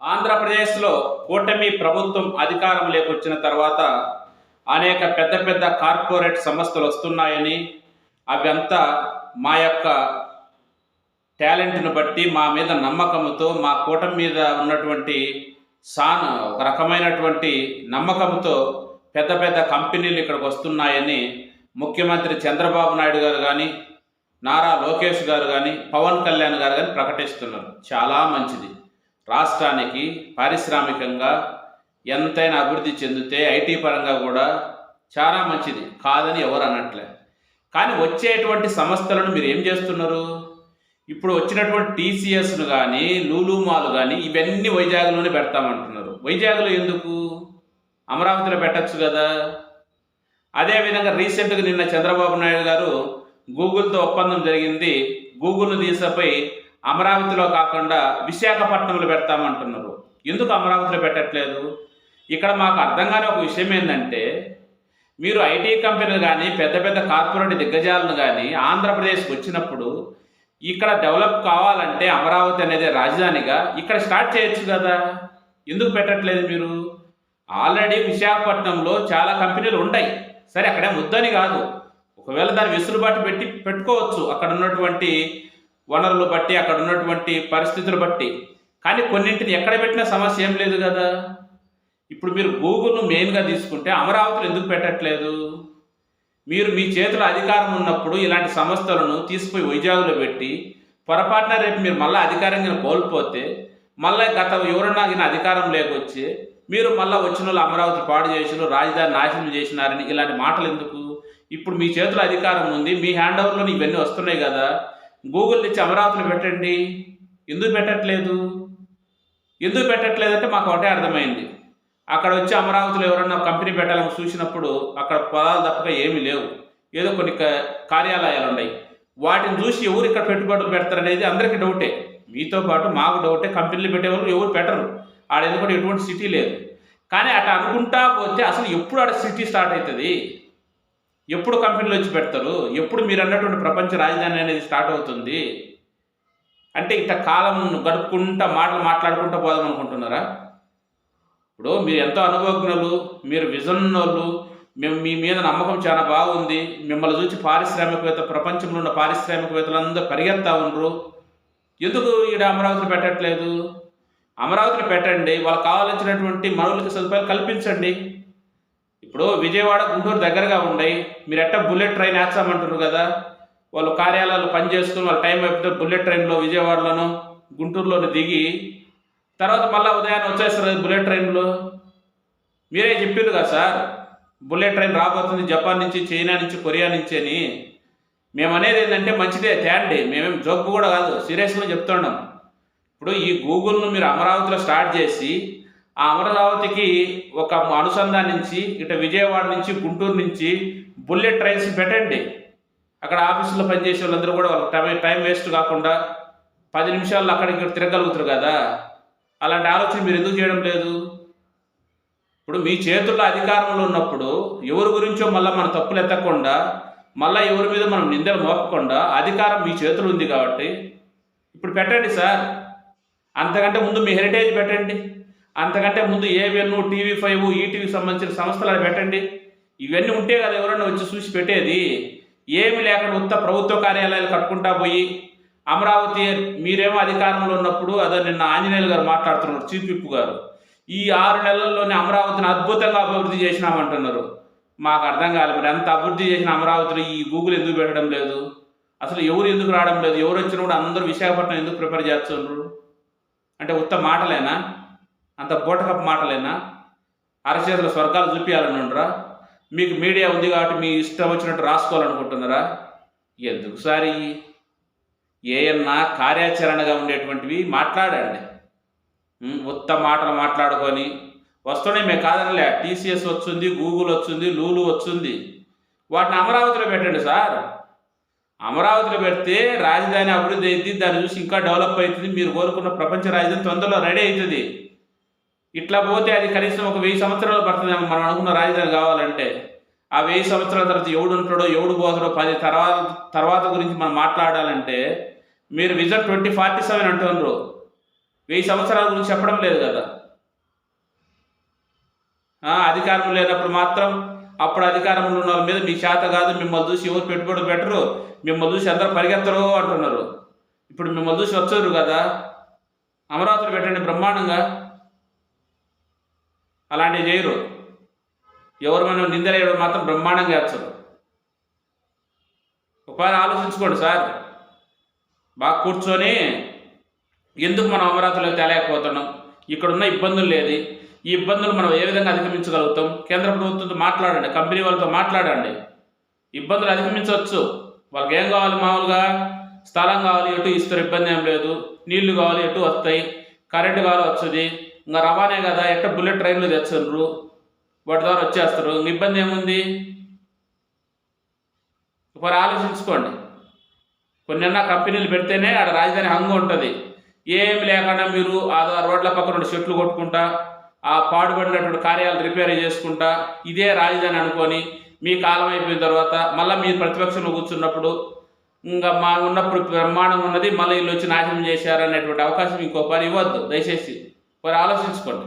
ఆంధ్రప్రదేశ్లో కూటమి ప్రభుత్వం అధికారంలోకి వచ్చిన తర్వాత అనేక పెద్ద పెద్ద కార్పొరేట్ సంస్థలు వస్తున్నాయని అవంతా మా యొక్క టాలెంట్ను బట్టి మా మీద నమ్మకంతో మా కూటమి మీద ఉన్నటువంటి సాన ఒక రకమైనటువంటి నమ్మకంతో పెద్ద పెద్ద కంపెనీలు ఇక్కడికి వస్తున్నాయని ముఖ్యమంత్రి చంద్రబాబు నాయుడు గారు కానీ నారా లోకేష్ గారు కానీ పవన్ కళ్యాణ్ గారు కానీ ప్రకటిస్తున్నారు. చాలా మంచిది. రాష్ట్రానికి పారిశ్రామికంగా ఎంతైనా అభివృద్ధి చెందితే ఐటీ పరంగా కూడా చాలా మంచిది. కాదని ఎవరు అనట్లే. కానీ వచ్చేటువంటి సంస్థలను మీరు ఏం చేస్తున్నారు? ఇప్పుడు వచ్చినటువంటి టీసీఎస్ను కానీ లూలుమాలు కానీ ఇవన్నీ వైజాగ్లోనే పెడతామంటున్నారు. వైజాగ్లో ఎందుకు? అమరావతిలో పెట్టచ్చు కదా. అదేవిధంగా రీసెంట్గా నిన్న చంద్రబాబు నాయుడు గారు గూగుల్తో ఒప్పందం జరిగింది. గూగుల్ను తీసపై అమరావతిలో కాకుండా విశాఖపట్నంలో పెడతామంటున్నారు. ఎందుకు అమరావతిలో పెట్టట్లేదు? ఇక్కడ మాకు అర్థం కాని ఒక విషయం ఏంటంటే మీరు ఐటీ కంపెనీలు కానీ పెద్ద పెద్ద కార్పొరేట్ దిగ్గజాలను కానీ ఆంధ్రప్రదేశ్కి వచ్చినప్పుడు ఇక్కడ డెవలప్ కావాలంటే అమరావతి అనేది రాజధానిగా ఇక్కడ స్టార్ట్ చేయొచ్చు కదా? ఎందుకు పెట్టట్లేదు మీరు? ఆల్రెడీ విశాఖపట్నంలో చాలా కంపెనీలు ఉంటాయి. సరే అక్కడే ముద్దని కాదు. ఒకవేళ దాన్ని వెసులుబాటు పెట్టి పెట్టుకోవచ్చు. అక్కడ ఉన్నటువంటి వనరులు బట్టి అక్కడ ఉన్నటువంటి పరిస్థితులు బట్టి. కానీ కొన్నింటిని ఎక్కడ పెట్టినా సమస్య ఏం లేదు కదా. ఇప్పుడు మీరు గూగుల్ను మెయిన్గా తీసుకుంటే అమరావతిలో ఎందుకు పెట్టట్లేదు? మీరు మీ చేతిలో అధికారం ఉన్నప్పుడు ఇలాంటి సంస్థలను తీసుకుపోయి వైజాగ్లో పెట్టి పొరపాటున రేపు మీరు మళ్ళీ అధికారంగా కోల్పోతే మళ్ళీ గత ఎవరన్నా ఈయన అధికారం లేకొచ్చి మీరు మళ్ళీ వచ్చిన వాళ్ళు అమరావతి పాడు చేసిన రాజధాని నాశనం చేసినారని ఇలాంటి మాటలు ఎందుకు? ఇప్పుడు మీ చేతిలో అధికారం ఉంది మీ హ్యాండ్ ఓవర్లో ఇవన్నీ వస్తున్నాయి కదా. గూగుల్ ఇచ్చి అమరావతిలో పెట్టండి. ఎందుకు పెట్టట్లేదు? ఎందుకు పెట్టట్లేదంటే మాకు ఒకటే అర్థమైంది. అక్కడ వచ్చి అమరావతిలో ఎవరన్నా కంపెనీ పెట్టాలని చూసినప్పుడు అక్కడ పొలాలు తప్పక ఏమీ లేవు. ఏదో కొన్ని కార్యాలయాలు ఉన్నాయి. వాటిని చూసి ఎవరు ఇక్కడ పెట్టుబడులు పెడతారనేది అందరికీ డౌటే. మీతో పాటు మాకు డౌటే. కంపెనీలు పెట్టేవాళ్ళు ఎవరు పెట్టరు. ఆడ ఎందుకంటే ఎటువంటి సిటీ లేదు. కానీ అట్లా అనుకుంటా పోతే అసలు ఎప్పుడు ఆడ సిటీ స్టార్ట్ అవుతుంది? ఎప్పుడు కంపెనీలు వచ్చి పెడతారు? ఎప్పుడు మీరు అన్నటువంటి ప్రపంచ రాజధాని అనేది స్టార్ట్ అవుతుంది? అంటే ఇంత కాలం గడుపుకుంటా మాటలు మాట్లాడుకుంటూ పోదాం అనుకుంటున్నారా? ఇప్పుడు మీరు ఎంతో అనుభవజ్ఞులు మీరు విజన్ ఉన్నోళ్ళు మేము మీ మీద నమ్మకం చాలా బాగుంది. మిమ్మల్ని చూసి పారిశ్రామికవేత్త ప్రపంచంలో ఉన్న పారిశ్రామికవేత్తలందరూ పరిగెత్తా ఉండరు. ఎందుకు ఈడ అమరావతిలో పెట్టట్లేదు? అమరావతిని పెట్టండి. వాళ్ళకి కావాల్సినటువంటి మనువులకి సదుపాయాలు కల్పించండి. ఇప్పుడు విజయవాడ గుంటూరు దగ్గరగా ఉండయి మీరు ఎట్ట బుల్లెట్ ట్రైన్ వేస్తామంటారు కదా? వాళ్ళు కార్యాలయాలు పని వాళ్ళ టైం అయిపోతే బుల్లెట్ ట్రైన్లో విజయవాడలోను గుంటూరులోను దిగి తర్వాత మళ్ళీ ఉదయాన్నే వచ్చేస్తారు బుల్లెట్ ట్రైన్లో? మీరే చెప్పారు కదా సార్ బుల్లెట్ ట్రైన్ రాబోతుంది జపాన్ నుంచి చైనా నుంచి కొరియా నుంచి అని. మేము అనేది ఏంటంటే మంచిదే తేండి మేమేం జోక్ కూడా కాదు సీరియస్గా చెప్తున్నాం ఇప్పుడు ఈ గూగుల్ను మీరు అమరావతిలో స్టార్ట్ చేసి ఆ అమరావతికి ఒక అనుసంధానించి ఇటు విజయవాడ నుంచి గుంటూరు నుంచి బుల్లెట్ ట్రైన్స్ పెట్టండి. అక్కడ ఆఫీసులో పనిచేసే వాళ్ళందరూ కూడా వాళ్ళకి టైం టైం వేస్ట్ కాకుండా పది నిమిషాల్లో అక్కడికి ఇక్కడ తిరగలుగుతారు కదా. అలాంటి ఆలోచన మీరు ఎందుకు చేయడం లేదు? ఇప్పుడు మీ చేతుల్లో అధికారంలో ఉన్నప్పుడు ఎవరి గురించో మళ్ళీ మన తప్పులు ఎత్తకుండా మళ్ళీ ఎవరి మీద మనం నిందలు మోపకుండా అధికారం మీ చేతులు ఉంది కాబట్టి ఇప్పుడు పెట్టండి సార్. అంతకంటే ముందు మీ హెరిటేజ్ పెట్టండి. అంతకంటే ముందు ఏవిఎన్ టీవీ ఫైవ్ ఈటీవీకి సంబంధించిన సంస్థలు అవి పెట్టండి. ఇవన్నీ ఉంటే కదా ఎవరైనా వచ్చి చూసి పెట్టేది. ఏమి లేకుండా ఉత్త ప్రభుత్వ కార్యాలయాలు కట్టుకుంటా పోయి అమరావతి మీరేమో అధికారంలో ఉన్నప్పుడు అదే నిన్న ఆంజనేయులు గారు మాట్లాడుతున్నారు చీఫ్ విప్ గారు. ఈ ఆరు నెలల్లోనే అమరావతిని అద్భుతంగా అభివృద్ధి చేసినామంటున్నారు. మాకు అర్థం కాలేదు మరి ఎంత అభివృద్ధి చేసిన అమరావతిలో ఈ గూగుల్ ఎందుకు పెట్టడం లేదు? అసలు ఎవరు ఎందుకు రావడం లేదు? ఎవరు వచ్చినా కూడా అందరూ విశాఖపట్నం ఎందుకు ప్రిపేర్ చేస్తున్నారు? అంటే ఉత్త మాటలేనా? అంత బోటకప్ మాటలేనా? అరచేతుల స్వర్గాలు చూపించాలనుండ్రా మీకు మీడియా ఉంది కాబట్టి మీ ఇష్టం వచ్చినట్టు రాసుకోవాలనుకుంటున్నారా? ఎందుకు సారి? ఏయన్నా కార్యాచరణగా ఉండేటువంటివి మాట్లాడండి. ఉత్త మాటలు మాట్లాడుకొని వస్తూనే మేము కాదనలే. టీసీఎస్ వచ్చింది గూగుల్ వచ్చింది లూలు వచ్చింది. వాటిని అమరావతిలో పెట్టండి సార్. అమరావతిలో పెడితే రాజధాని అభివృద్ధి అయింది దాన్ని చూసి ఇంకా డెవలప్ అవుతుంది. మీరు కోరుకున్న ప్రపంచ రాజధాని తొందరలో రెడీ అవుతుంది. ఇట్లా పోతే అది కనీసం ఒక వెయ్యి సంవత్సరాలు పడుతుంది మనం అనుకున్న రాజధాని కావాలంటే ఆ వెయ్యి సంవత్సరాల తర్వాత ఎవడు ఉంటాడో ఎవడు పోతాడో పది తర్వాత తర్వాత గురించి మనం మాట్లాడాలంటే మీరు విజన్ ట్వంటీ ఫార్టీ సెవెన్ అంటున్నారు. వెయ్యి సంవత్సరాల గురించి చెప్పడం లేదు కదా. అధికారం లేనప్పుడు మాత్రం అప్పుడు అధికారంలో ఉన్న వాళ్ళ మీద మీ చేత కాదు మిమ్మల్ని చూసి ఎవరు పెట్టుబడి పెట్టరు మిమ్మల్ని చూసి అందరూ పరిగెత్తరు అంటున్నారు. ఇప్పుడు మిమ్మల్ని చూసి వచ్చారు కదా. అమరావతిలో పెట్టండి బ్రహ్మాండంగా. అలాంటివి చేయరు. ఎవరు మనం నిందలేయడం మాత్రం బ్రహ్మాండంగా వేస్తారు ఒకవేళ ఆలోచించుకోండి సార్ బాగా కూర్చొని ఎందుకు మనం అమరావతిలో తేలేకపోతున్నాం? ఇక్కడ ఉన్న ఇబ్బందులు లేదు. ఈ ఇబ్బందులు మనం ఏ విధంగా అధిగమించగలుగుతాం? కేంద్ర ప్రభుత్వంతో మాట్లాడండి కంపెనీ వాళ్ళతో మాట్లాడండి. ఇబ్బందులు అధిగమించవచ్చు. వాళ్ళకి ఏం కావాలి? మామూలుగా స్థలం కావాలి ఎటు ఇస్తారు? ఇబ్బంది ఏం లేదు. నీళ్ళు కావాలి ఎటు వస్తాయి? కరెంటు కావాలి వస్తుంది. ఇంకా రవాణే కదా ఎట్ట బుల్లెట్ ట్రైన్లు తెచ్చుండ్రు వాటి ద్వారా వచ్చేస్తారు. ఇబ్బంది ఏముంది? ఒకరు ఆలోచించుకోండి. కొన్నెన్న కంపెనీలు పెడితేనే ఆడ రాజధాని హంగు ఉంటుంది. ఏమి లేకుండా మీరు ఆ రోడ్ల పక్కన రెండు చెట్లు కొట్టుకుంటా ఆ పాడుపడినటువంటి కార్యాలు రిపేర్ చేసుకుంటా ఇదే రాజధాని అనుకొని మీ కాలం అయిపోయిన తర్వాత మళ్ళీ మీరు ప్రతిపక్షంలో కూర్చున్నప్పుడు ఇంకా మా ఉన్నప్పుడు బ్రహ్మాండం ఉన్నది మళ్ళీ వీళ్ళు వచ్చి నాశనం చేశారనేటువంటి అవకాశం ఇంకో పని ఇవ్వద్దు. దయచేసి మరి ఆలోచించుకోండి.